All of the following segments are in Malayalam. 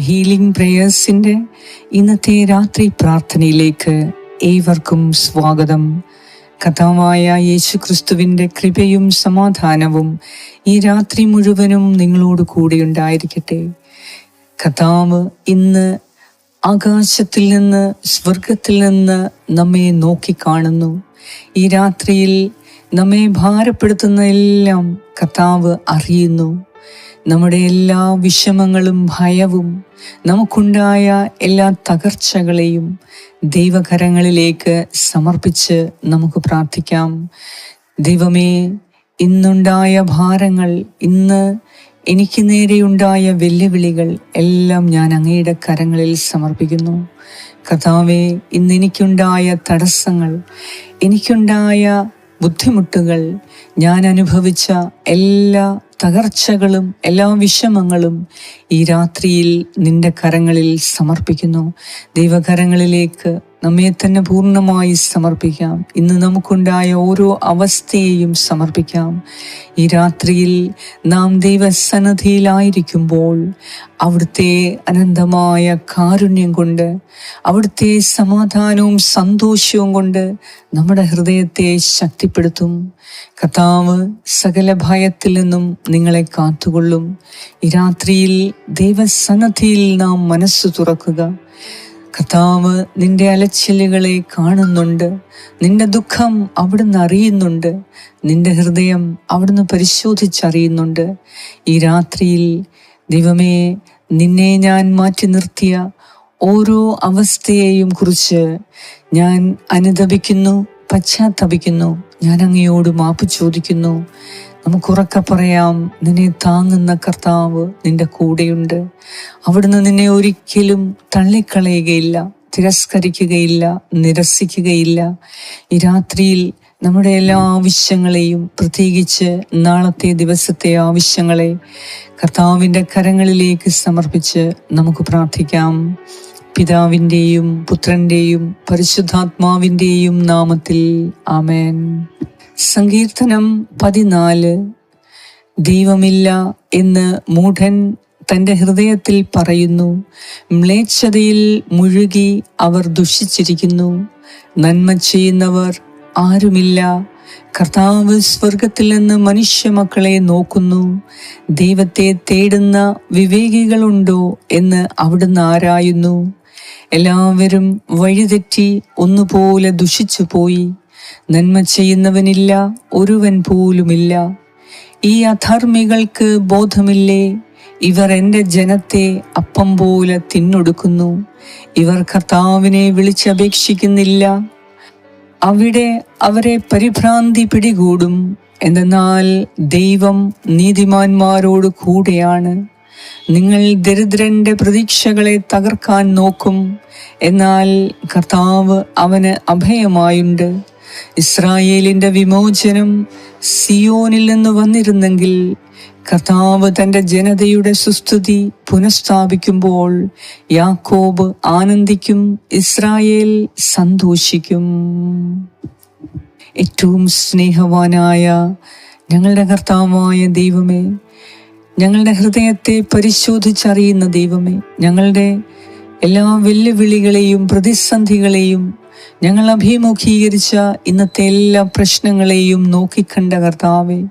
ഹീലിംഗ് പ്രേയേഴ്സിന്റെ ഇന്നത്തെ രാത്രി പ്രാർത്ഥനയിലേക്ക് ഏവർക്കും സ്വാഗതം. കഥാവായ യേശു ക്രിസ്തുവിന്റെ കൃപയും സമാധാനവും ഈ രാത്രി മുഴുവനും നിങ്ങളോട് കൂടെ ഉണ്ടായിരിക്കട്ടെ. കഥാവ് ഇന്ന് ആകാശത്തിൽ നിന്ന് സ്വർഗത്തിൽ നിന്ന് നമ്മെ നോക്കിക്കാണുന്നു. ഈ രാത്രിയിൽ നമ്മെ ഭാരപ്പെടുത്തുന്ന എല്ലാം കർത്താവ് അറിയുന്നു. നമ്മുടെ എല്ലാ വിഷമങ്ങളും ഭയവും നമുക്കുണ്ടായ എല്ലാ തകർച്ചകളെയും ദൈവകരങ്ങളിലേക്ക് സമർപ്പിച്ച് നമുക്ക് പ്രാർത്ഥിക്കാം. ദൈവമേ ഇന്നുണ്ടായ ഭാരങ്ങൾ ഇന്ന് എനിക്ക് നേരെയുണ്ടായ വെല്ലുവിളികൾ എല്ലാം ഞാൻ അങ്ങയുടെ കരങ്ങളിൽ സമർപ്പിക്കുന്നു. കഥാവെ ഇന്ന് എനിക്കുണ്ടായ തടസ്സങ്ങൾ എനിക്കുണ്ടായ ബുദ്ധിമുട്ടുകൾ ഞാൻ അനുഭവിച്ച എല്ലാ തകർച്ചകളും എല്ലാ വിഷമങ്ങളും ഈ രാത്രിയിൽ നിന്റെ കരങ്ങളിൽ സമർപ്പിക്കുന്നു. ദൈവകരങ്ങളിലേക്ക് നമ്മെ തന്നെ പൂർണമായി സമർപ്പിക്കാം. ഇന്ന് നമുക്കുണ്ടായ ഓരോ അവസ്ഥയെയും സമർപ്പിക്കാം. ഈ രാത്രിയിൽ നാം ദൈവസന്നദ്ധിയിലായിരിക്കുമ്പോൾ അവിടുത്തെ അനന്തമായ കാരുണ്യം കൊണ്ട് അവിടുത്തെ സമാധാനവും സന്തോഷവും കൊണ്ട് നമ്മുടെ ഹൃദയത്തെ ശക്തിപ്പെടുത്തും. കർത്താവ് സകല ഭയത്തിൽ നിന്നും നിങ്ങളെ കാത്തുകൊള്ളും. ഈ രാത്രിയിൽ ദൈവസന്നദ്ധിയിൽ നാം മനസ്സ് തുറക്കുക. കർത്താവ് നിന്റെ അലച്ചിലുകളെ കാണുന്നുണ്ട്. നിന്റെ ദുഃഖം അവിടുന്ന് അറിയുന്നുണ്ട്. നിന്റെ ഹൃദയം അവിടുന്ന് പരിശോധിച്ചറിയുന്നുണ്ട്. ഈ രാത്രിയിൽ ദൈവമേ നിന്നെ ഞാൻ മാറ്റി നിർത്തിയ ഓരോ അവസ്ഥയെയും കുറിച്ച് ഞാൻ അനുദപിക്കുന്നു പശ്ചാത്തപിക്കുന്നു. ഞാൻ അങ്ങയോട് മാപ്പ് ചോദിക്കുന്നു. നമുക്കുറക്കെ പറയാം നിന്നെ താങ്ങുന്ന കർത്താവ് നിന്റെ കൂടെയുണ്ട്. അവിടുന്ന് നിന്നെ ഒരിക്കലും തള്ളിക്കളയുകയില്ല തിരസ്കരിക്കുകയില്ല നിരസിക്കുകയില്ല. ഈ രാത്രിയിൽ നമ്മുടെ എല്ലാ ആവശ്യങ്ങളെയും പ്രത്യേകിച്ച് നാളത്തെ ദിവസത്തെ ആവശ്യങ്ങളെ കർത്താവിന്റെ കരങ്ങളിലേക്ക് സമർപ്പിച്ച് നമുക്ക് പ്രാർത്ഥിക്കാം. പിതാവിന്റെയും പുത്രന്റെയും പരിശുദ്ധാത്മാവിന്റെയും നാമത്തിൽ ആമേൻ. സങ്കീർത്തനം പതിനാല്. ദൈവമില്ല എന്ന് മൂഢൻ തന്റെ ഹൃദയത്തിൽ പറയുന്നു. മ്ലേച്ഛതയിൽ മുഴുകി അവർ ദുഷിച്ചിരിക്കുന്നു. നന്മ ചെയ്യുന്നവർ ആരുമില്ല. കർത്താവ് സ്വർഗത്തിൽ നിന്ന് മനുഷ്യ മക്കളെ നോക്കുന്നു. ദൈവത്തെ തേടുന്ന വിവേകികളുണ്ടോ എന്ന് അവിടുന്ന് ആരായുന്നു. എല്ലാവരും വഴിതെറ്റി ഒന്നുപോലെ ദുഷിച്ചു പോയി നന്മ ചെയ്യുന്നവനില്ല ഒരുവൻ പോലുമില്ല. ഈ അധർമ്മികൾക്ക് ബോധമില്ലേ? ഇവർ എന്റെ ജനത്തെ അപ്പം പോലെ തിന്നൊടുക്കുന്നു. ഇവർ കർത്താവിനെ വിളിച്ചപേക്ഷിക്കുന്നില്ല. അവിടെ അവരെ പരിഭ്രാന്തി പിടികൂടും. എന്നാൽ ദൈവം നീതിമാന്മാരോട് കൂടെയാണ്. നിങ്ങൾ ദരിദ്രന്റെ പ്രതീക്ഷകളെ തകർക്കാൻ നോക്കും. എന്നാൽ കർത്താവ് അവന് അഭയമായുണ്ട്. ഇസ്രായേലിന്റെ വിമോചനം സിയോനിൽ നിന്ന് വന്നിരുന്നെങ്കിൽ കർത്താവ് തന്റെ ജനതയുടെ സുസ്തുതി പുനഃസ്ഥാപിക്കുമ്പോൾ യാക്കോബ് ആനന്ദിക്കും ഇസ്രായേൽ സന്തോഷിക്കും. ഏറ്റവും സ്നേഹവാനായ ഞങ്ങളുടെ കർത്താവായ ദൈവമേ ഞങ്ങളുടെ ഹൃദയത്തെ പരിശോധിച്ചറിയുന്ന ദൈവമേ ഞങ്ങളുടെ എല്ലാ വെല്ലുവിളികളെയും പ്രതിസന്ധികളെയും ഞങ്ങൾ അഭിമുഖീകരിച്ച ഇന്നത്തെ എല്ലാ പ്രശ്നങ്ങളെയും നോക്കിക്കണ്ട കർത്താവെ.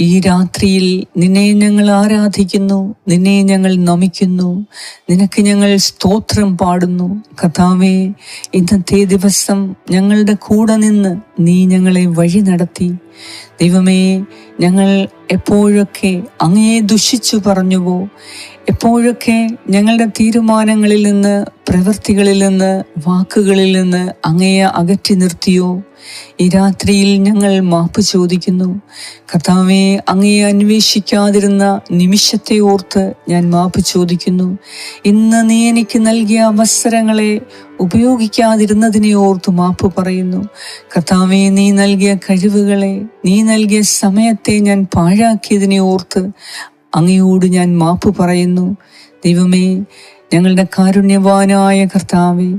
ഈ രാത്രിയിൽ നിന്നെ ഞങ്ങൾ ആരാധിക്കുന്നു നിന്നെ ഞങ്ങൾ നമിക്കുന്നു നിനക്ക് ഞങ്ങൾ സ്തോത്രം പാടുന്നു. കഥാവേ ഇന്നത്തെ ദിവസം ഞങ്ങളുടെ കൂടെ നിന്ന് നീ ഞങ്ങളെ വഴി നടത്തി. ദൈവമേ ഞങ്ങൾ എപ്പോഴൊക്കെ അങ്ങേ ദുഷിച്ചു പറഞ്ഞുവോ എപ്പോഴൊക്കെ ഞങ്ങളുടെ തീരുമാനങ്ങളിൽ നിന്ന് പ്രവൃത്തികളിൽ നിന്ന് വാക്കുകളിൽ നിന്ന് അങ്ങയെ അകറ്റി നിർത്തിയോ ഈ രാത്രിയിൽ ഞങ്ങൾ മാപ്പ് ചോദിക്കുന്നു. കർത്താവെ അങ്ങയെ അന്വേഷിക്കാതിരുന്ന നിമിഷത്തെ ഓർത്ത് ഞാൻ മാപ്പ് ചോദിക്കുന്നു. ഇന്ന് നീ എനിക്ക് നൽകിയ അവസരങ്ങളെ ഉപയോഗിക്കാതിരുന്നതിനെ ഓർത്തു മാപ്പ് പറയുന്നു. കർത്താവെ നീ നൽകിയ കഴിവുകളെ നീ നൽകിയ സമയത്തെ ഞാൻ പാഴാക്കിയതിനെ ഓർത്ത് അങ്ങയോട് ഞാൻ മാപ്പ് പറയുന്നു. ദൈവമേ ഞങ്ങളുടെ കാരുണ്യവാനായ കർത്താവെ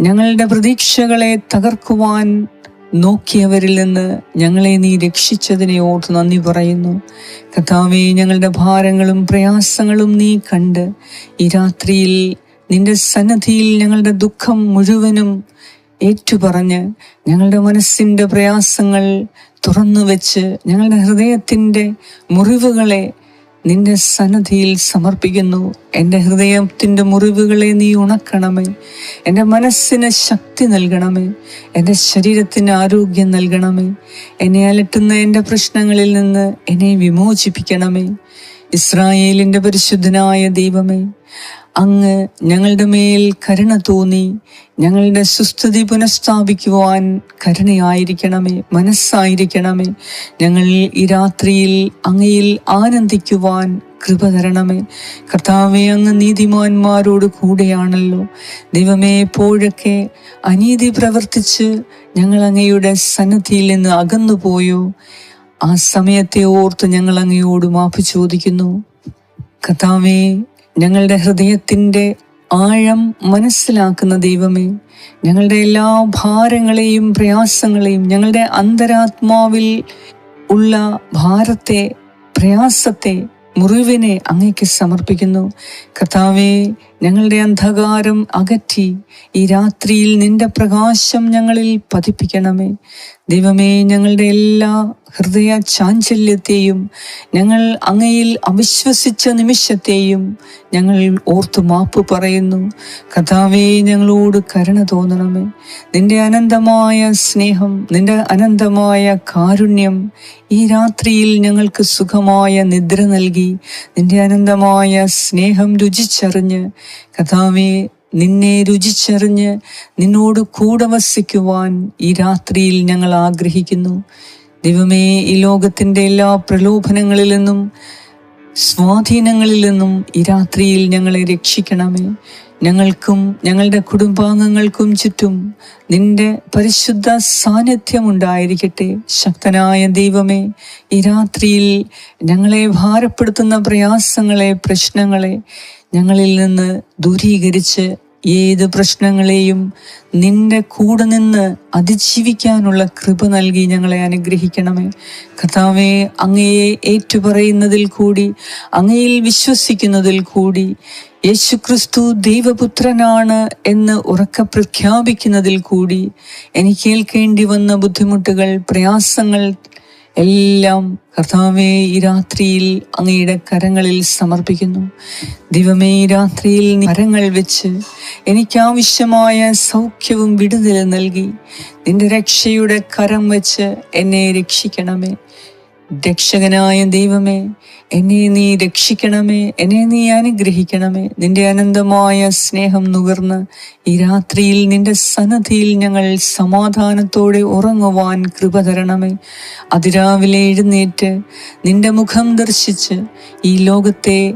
ഞങ്ങളുടെ പ്രതീക്ഷകളെ തകർക്കുവാൻ നോക്കിയവരിൽ നിന്ന് ഞങ്ങളെ നീ രക്ഷിച്ചതിനെ ഓർത്ത് നന്ദി പറയുന്നു. കർത്താവെ ഞങ്ങളുടെ ഭാരങ്ങളും പ്രയാസങ്ങളും നീ കണ്ട് ഈ രാത്രിയിൽ നിന്റെ സന്നദ്ധിയിൽ ഞങ്ങളുടെ ദുഃഖം മുഴുവനും ഏറ്റുപറഞ്ഞ് ഞങ്ങളുടെ മനസ്സിന്റെ പ്രയാസങ്ങൾ തുറന്നു വെച്ച് ഞങ്ങളുടെ ഹൃദയത്തിന്റെ മുറിവുകളെ നിന്റെ സന്നദ്ധിയിൽ സമർപ്പിക്കുന്നു. എന്റെ ഹൃദയത്തിന്റെ മുറിവുകളെ നീ ഉണക്കണമേ. എന്റെ മനസ്സിന് ശക്തി നൽകണമേ. എന്റെ ശരീരത്തിന് ആരോഗ്യം നൽകണമേ. എന്നെ അലട്ടുന്ന എന്റെ പ്രശ്നങ്ങളിൽ നിന്ന് എന്നെ വിമോചിപ്പിക്കണമേ. ഇസ്രായേലിന്റെ പരിശുദ്ധനായ ദൈവമേ അങ്ങ് ഞങ്ങളുടെ മേൽ കരുണ തോന്നി. ഞങ്ങളുടെ സുസ്ഥിതി പുനഃസ്ഥാപിക്കുവാൻ കരുണയായിരിക്കണമേ മനസ്സായിരിക്കണമേ. ഞങ്ങൾ ഈ രാത്രിയിൽ അങ്ങയിൽ ആനന്ദിക്കുവാൻ കൃപ തരണമേ. കർത്താവെ അങ്ങ് നീതിമാന്മാരോട് കൂടെയാണല്ലോ. ദൈവമേ എപ്പോഴൊക്കെ അനീതി പ്രവർത്തിച്ച് ഞങ്ങൾ അങ്ങയുടെ സന്നദ്ധിയിൽ നിന്ന് അകന്നുപോയോ? ആ സമയത്തെ ഓർത്ത് ഞങ്ങൾ അങ്ങയോട് മാപ്പ് ചോദിക്കുന്നു. കഥാവേ ഞങ്ങളുടെ ഹൃദയത്തിന്റെ ആഴം മനസ്സിലാക്കുന്ന ദൈവമേ ഞങ്ങളുടെ എല്ലാ ഭാരങ്ങളെയും പ്രയാസങ്ങളെയും ഞങ്ങളുടെ അന്തരാത്മാവിൽ ഉള്ള ഭാരത്തെ പ്രയാസത്തെ മുറിവിനെ അങ്ങേക്ക് സമർപ്പിക്കുന്നു. കർത്താവേ ഞങ്ങളുടെ അന്ധകാരം അകറ്റി. ഈ രാത്രിയിൽ നിന്റെ പ്രകാശം ഞങ്ങളിൽ പതിപ്പിക്കണമേ. ദൈവമേ ഞങ്ങളുടെ എല്ലാ ഹൃദയ ചാഞ്ചല്യത്തെയും ഞങ്ങൾ അങ്ങയിൽ അവിശ്വസിച്ച നിമിഷത്തെയും ഞങ്ങൾ ഓർത്തു മാപ്പ് പറയുന്നു. കഥാവേ ഞങ്ങളോട് കരുണ തോന്നണമേ. നിന്റെ അനന്തമായ സ്നേഹം നിന്റെ അനന്തമായ കാരുണ്യം ഈ രാത്രിയിൽ ഞങ്ങൾക്ക് സുഖമായ നിദ്ര നൽകി. നിന്റെ അനന്തമായ സ്നേഹം രുചിച്ചറിഞ്ഞ് കഥാവേ നിന്നെ രുചിച്ചറിഞ്ഞ് നിന്നോട് കൂടെ വസിക്കുവാൻ ഈ രാത്രിയിൽ ഞങ്ങൾ ആഗ്രഹിക്കുന്നു. ദൈവമേ ഈ ലോകത്തിന്റെ എല്ലാ പ്രലോഭനങ്ങളിൽ നിന്നും സ്വാധീനങ്ങളിൽ നിന്നും ഈ രാത്രിയിൽ ഞങ്ങളെ രക്ഷിക്കണമേ. ഞങ്ങൾക്കും ഞങ്ങളുടെ കുടുംബാംഗങ്ങൾക്കും ചുറ്റും നിന്റെ പരിശുദ്ധ സാന്നിധ്യം ഉണ്ടായിരിക്കട്ടെ ശക്തനായ ദൈവമേ ഈ രാത്രിയിൽ ഞങ്ങളെ ഭാരപ്പെടുത്തുന്ന പ്രയാസങ്ങളെ പ്രശ്നങ്ങളെ ഞങ്ങളിൽ നിന്ന് ദൂരീകരിച്ച് ഏത് പ്രശ്നങ്ങളെയും നിന്റെ കൂടെ നിന്ന് അതിജീവിക്കാനുള്ള കൃപ നൽകി ഞങ്ങളെ അനുഗ്രഹിക്കണമേ. കർത്താവെ അങ്ങയെ ഏറ്റുപറയുന്നതിൽ കൂടി അങ്ങയിൽ വിശ്വസിക്കുന്നതിൽ കൂടി യേശുക്രിസ്തു ദൈവപുത്രനാണ് എന്ന് ഉറക്ക പ്രഖ്യാപിക്കുന്നതിൽ കൂടി എനിക്ക് ഏൽക്കേണ്ടി വന്ന ബുദ്ധിമുട്ടുകൾ പ്രയാസങ്ങൾ എല്ലാം കർത്താവെ ഈ രാത്രിയിൽ അങ്ങയുടെ കരങ്ങളിൽ സമർപ്പിക്കുന്നു. ദിവമേ ഈ രാത്രിയിൽ കരങ്ങൾ വെച്ച് എനിക്കാവശ്യമായ സൗഖ്യവും വിടുതൽ നൽകി. നിന്റെ രക്ഷയുടെ കരം വെച്ച് എന്നെ രക്ഷിക്കണമേ. രക്ഷകനായ ദൈവമേ എന്നെ നീ രക്ഷിക്കണമേ എന്നെ നീ അനുഗ്രഹിക്കണമേ. നിന്റെ അനന്തമായ സ്നേഹം നുകർന്ന് ഈ രാത്രിയിൽ നിന്റെ സന്നദ്ധിയിൽ ഞങ്ങൾ സമാധാനത്തോടെ ഉറങ്ങുവാൻ കൃപ തരണമേ. അതിരാവിലെ എഴുന്നേറ്റ് നിന്റെ മുഖം ദർശിച്ച് ഈ ലോകത്തെ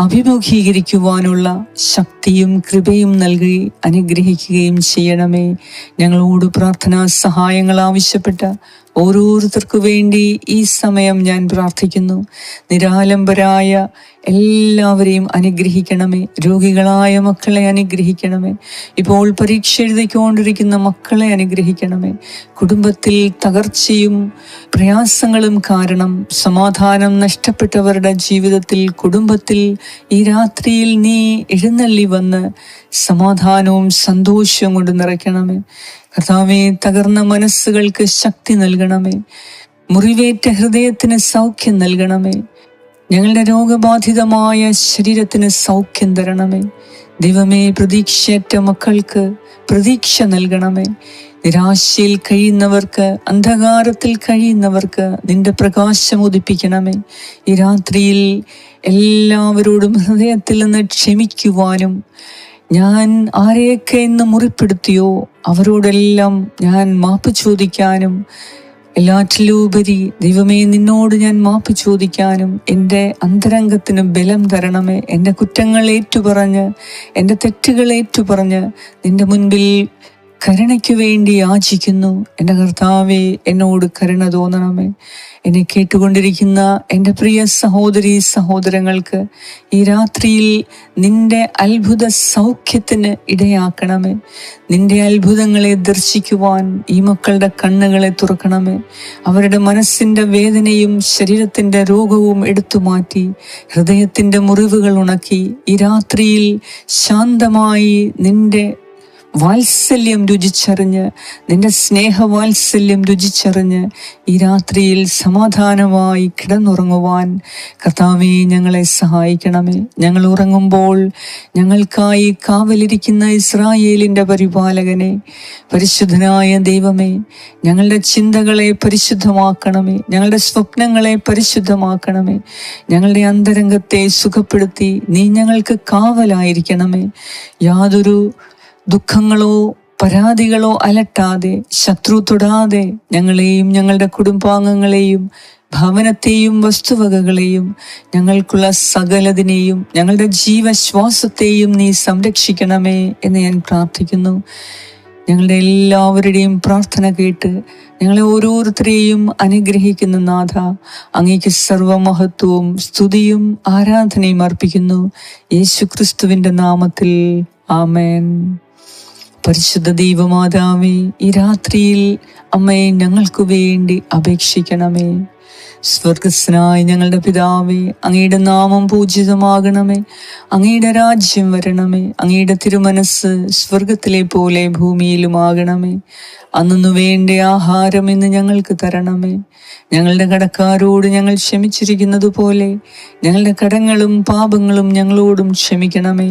അഭിമുഖീകരിക്കുവാനുള്ള ശക്തിയും കൃപയും നൽകി അനുഗ്രഹിക്കുകയും ചെയ്യണമേ. ഞങ്ങളോട് പ്രാർത്ഥനാ സഹായങ്ങൾ ആവശ്യപ്പെട്ട ഓരോരുത്തർക്കു വേണ്ടി ഈ സമയം ഞാൻ പ്രാർത്ഥിക്കുന്നു. നിരാലംബരായ എല്ലാവരെയും അനുഗ്രഹിക്കണമേ. രോഗികളായ മക്കളെ അനുഗ്രഹിക്കണമേ. ഇപ്പോൾ പരീക്ഷ എഴുതിക്കൊണ്ടിരിക്കുന്ന മക്കളെ അനുഗ്രഹിക്കണമേ. കുടുംബത്തിൽ തകർച്ചയും പ്രയാസങ്ങളും കാരണം സമാധാനം നഷ്ടപ്പെട്ടവരുടെ ജീവിതത്തിൽ കുടുംബത്തിൽ ഈ രാത്രിയിൽ നീ എഴുന്നള്ളി വന്ന് സമാധാനവും സന്തോഷവും കൊണ്ട് നിറയ്ക്കണമേ. കർത്താവെ തകർന്ന മനസ്സുകൾക്ക് ശക്തി നൽകണമേ. മുറിവേറ്റ ഹൃദയത്തിന് സൗഖ്യം നൽകണമേ. ഞങ്ങളുടെ രോഗബാധിതമായ ശരീരത്തിന് സൗഖ്യം തരണമേ. ദൈവമേ പ്രതീക്ഷയറ്റ മക്കൾക്ക് പ്രതീക്ഷ നൽകണമേ. നിരാശയിൽ കഴിയുന്നവർക്ക് അന്ധകാരത്തിൽ കഴിയുന്നവർക്ക് നിന്റെ പ്രകാശം ഉദിപ്പിക്കണമേ. ഈ രാത്രിയിൽ എല്ലാവരോടും ഹൃദയത്തിൽ നിന്ന് ക്ഷമിക്കുവാനും ഞാൻ ആരെയൊക്കെ ഇന്ന് മുറിപ്പെടുത്തിയോ? അവരോടെല്ലാം ഞാൻ മാപ്പ് ചോദിക്കാനും എല്ലാറ്റിലുപരി ദൈവമേ നിന്നോട് ഞാൻ മാപ്പ് ചോദിക്കാനും എന്റെ അന്തരംഗത്തിന് ബലം തരണമേ. എന്റെ കുറ്റങ്ങൾ ഏറ്റുപറഞ്ഞ് എന്റെ തെറ്റുകൾ ഏറ്റുപറഞ്ഞ് നിന്റെ മുൻപിൽ കരുണയ്ക്കു വേണ്ടി യാചിക്കുന്നു. എന്റെ കർത്താവെ എന്നോട് കരുണ തോന്നണമേ. എന്നെ കേട്ടുകൊണ്ടിരിക്കുന്ന എന്റെ പ്രിയ സഹോദരി സഹോദരങ്ങൾക്ക് ഈ രാത്രിയിൽ നിന്റെ അത്ഭുത സൗഖ്യത്തിന് ഇടയാക്കണമേ. നിന്റെ അത്ഭുതങ്ങളെ ദർശിക്കുവാൻ ഈ മക്കളുടെ കണ്ണുകളെ തുറക്കണമേ. അവരുടെ മനസ്സിന്റെ വേദനയും ശരീരത്തിന്റെ രോഗവും എടുത്തു മാറ്റി ഹൃദയത്തിന്റെ മുറിവുകൾ ഉണക്കി ഈ രാത്രിയിൽ ശാന്തമായി നിന്റെ വാത്സല്യം രുചിച്ചറിഞ്ഞ് നിന്റെ സ്നേഹവാത്സല്യം രുചിച്ചറിഞ്ഞ് ഈ രാത്രിയിൽ സമാധാനമായി കിടന്നുറങ്ങുവാൻ കർത്താവെ ഞങ്ങളെ സഹായിക്കണമേ. ഞങ്ങൾ ഉറങ്ങുമ്പോൾ ഞങ്ങൾക്കായി കാവലിരിക്കുന്ന ഇസ്രായേലിന്റെ പരിപാലകനെ പരിശുദ്ധനായ ദൈവമേ ഞങ്ങളുടെ ചിന്തകളെ പരിശുദ്ധമാക്കണമേ. ഞങ്ങളുടെ സ്വപ്നങ്ങളെ പരിശുദ്ധമാക്കണമേ. ഞങ്ങളുടെ അന്തരംഗത്തെ സുഖപ്പെടുത്തി നീ ഞങ്ങൾക്ക് കാവലായിരിക്കണമേ. യാതൊരു ദുഃഖങ്ങളോ പരാതികളോ അലട്ടാതെ ശത്രു തൊടാതെ ഞങ്ങളെയും ഞങ്ങളുടെ കുടുംബാംഗങ്ങളെയും ഭവനത്തെയും വസ്തുവകകളെയും ഞങ്ങൾക്കുള്ള സകലതിനെയും ഞങ്ങളുടെ ജീവശ്വാസത്തെയും നീ സംരക്ഷിക്കണമേ എന്ന് ഞാൻ പ്രാർത്ഥിക്കുന്നു. ഞങ്ങളുടെ എല്ലാവരുടെയും പ്രാർത്ഥന കേട്ട് ഞങ്ങളെ ഓരോരുത്തരെയും അനുഗ്രഹിക്കുന്ന നാഥ അങ്ങേക്ക് സർവമഹത്വവും സ്തുതിയും ആരാധനയും അർപ്പിക്കുന്നു. യേശു ക്രിസ്തുവിന്റെ നാമത്തിൽ. ആമേൻ. പരിശുദ്ധ ദൈവമാതാവേ ഈ രാത്രിയിൽ അമ്മയെ ഞങ്ങൾക്ക് വേണ്ടി അപേക്ഷിക്കണമേ. സ്വർഗസ്നായ ഞങ്ങളുടെ പിതാവേ അങ്ങയുടെ നാമം പൂജിതമാകണമേ. അങ്ങയുടെ രാജ്യം വരണമേ. അങ്ങയുടെ തിരുമനസ് സ്വർഗത്തിലെ പോലെ ഭൂമിയിലുമാകണമേ. അന്നു വേണ്ട ആഹാരം ഇന്ന് ഞങ്ങൾക്ക് തരണമേ. ഞങ്ങളുടെ കടക്കാരോട് ഞങ്ങൾ ക്ഷമിച്ചിരിക്കുന്നത് പോലെ ഞങ്ങളുടെ കടങ്ങളും പാപങ്ങളും ഞങ്ങളോടും ക്ഷമിക്കണമേ.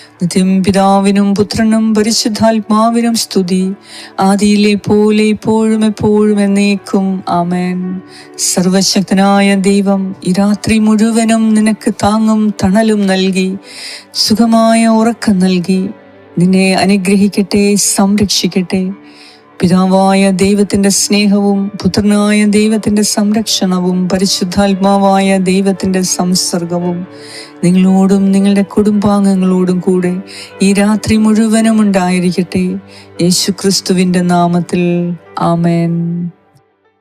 നിത്യം പിതാവിനും പുത്രനും പരിശുദ്ധാത്മാവിനും സ്തുതി. ആദിയിലെ പോലെ ഇപ്പോഴും എപ്പോഴും എന്നേക്കും. ആമേൻ. സർവശക്തനായ ദൈവം ഈ രാത്രി മുഴുവനും നിനക്ക് താങ്ങും തണലും നൽകി സുഖമായ ഉറക്കം നൽകി. നിന്നെ അനുഗ്രഹിക്കട്ടെ സംരക്ഷിക്കട്ടെ. പിതാവായ ദൈവത്തിന്റെ സ്നേഹവും പുത്രനായ ദൈവത്തിന്റെ സംരക്ഷണവും പരിശുദ്ധാത്മാവായ ദൈവത്തിന്റെ സംസർഗവും നിങ്ങളോടും നിങ്ങളുടെ കുടുംബാംഗങ്ങളോടും കൂടെ ഈ രാത്രി മുഴുവനും ഉണ്ടായിരിക്കട്ടെ. യേശുക്രിസ്തുവിന്റെ നാമത്തിൽ. ആമേൻ.